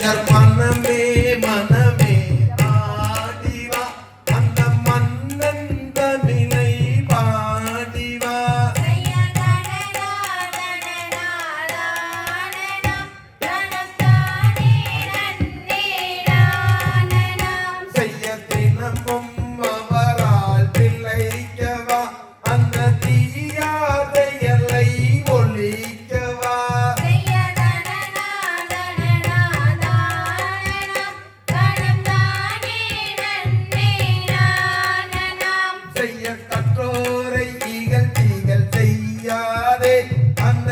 hermana அந்த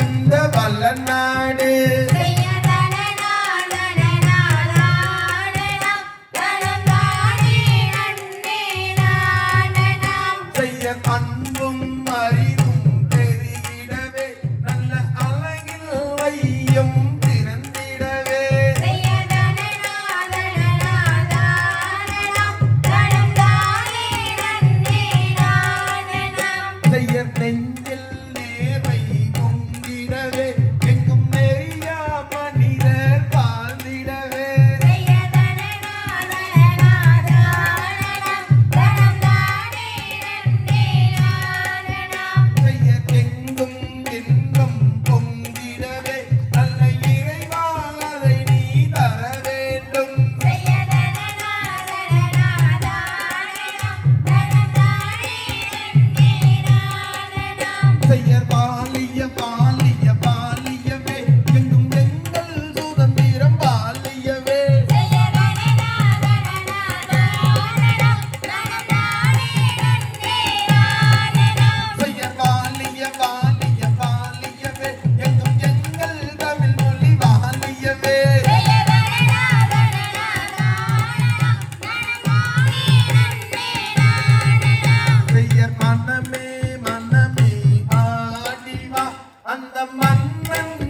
வந்த வல்ல நாடு. அன்பும் அறிவும் பெருகிடவே நல்ல அழகில் வையம் செய்யற்பா அந்த மன்னன்